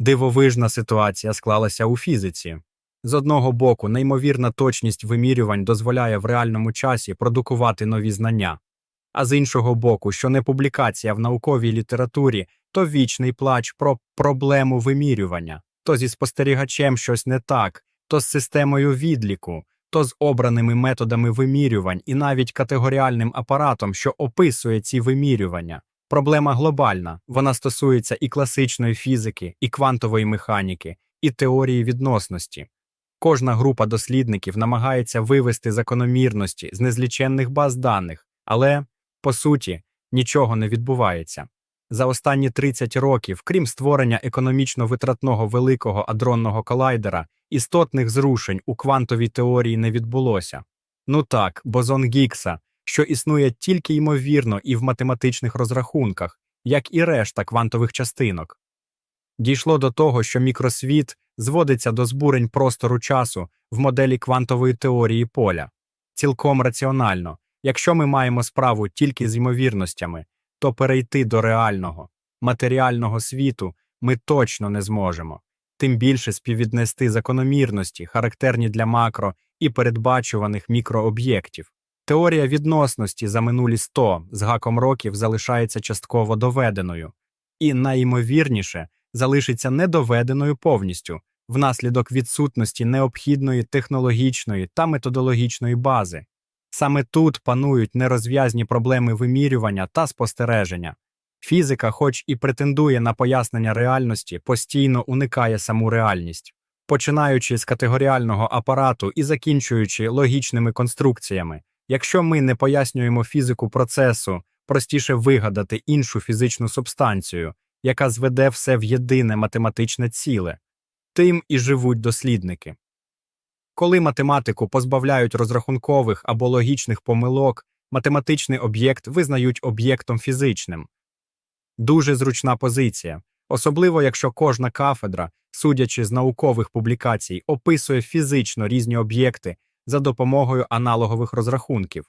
Дивовижна ситуація склалася у фізиці. З одного боку, неймовірна точність вимірювань дозволяє в реальному часі продукувати нові знання, а з іншого боку, що не публікація в науковій літературі, то вічний плач про проблему вимірювання, то зі спостерігачем щось не так, то з системою відліку, то з обраними методами вимірювань і навіть категоріальним апаратом, що описує ці вимірювання. Проблема глобальна, вона стосується і класичної фізики, і квантової механіки, і теорії відносності. Кожна група дослідників намагається вивести закономірності з незліченних баз даних, але, по суті, нічого не відбувається. За останні 30 років, крім створення економічно витратного великого адронного колайдера, істотних зрушень у квантовій теорії не відбулося. Ну так, бозон Гікса, що існує тільки ймовірно і в математичних розрахунках, як і решта квантових частинок. Дійшло до того, що мікросвіт зводиться до збурень простору часу в моделі квантової теорії поля. Цілком раціонально, якщо ми маємо справу тільки з ймовірностями, то перейти до реального, матеріального світу ми точно не зможемо, тим більше співвіднести закономірності, характерні для макро і передбачуваних мікрооб'єктів. Теорія відносності за минулі 100 з гаком років залишається частково доведеною, і найімовірніше залишиться недоведеною повністю внаслідок відсутності необхідної технологічної та методологічної бази. Саме тут панують нерозв'язні проблеми вимірювання та спостереження. Фізика, хоч і претендує на пояснення реальності, постійно уникає саму реальність, починаючи з категоріального апарату і закінчуючи логічними конструкціями. Якщо ми не пояснюємо фізику процесу, простіше вигадати іншу фізичну субстанцію, яка зведе все в єдине математичне ціле. Тим і живуть дослідники. Коли математику позбавляють розрахункових або логічних помилок, математичний об'єкт визнають об'єктом фізичним. Дуже зручна позиція, особливо якщо кожна кафедра, судячи з наукових публікацій, описує фізично різні об'єкти за допомогою аналогових розрахунків.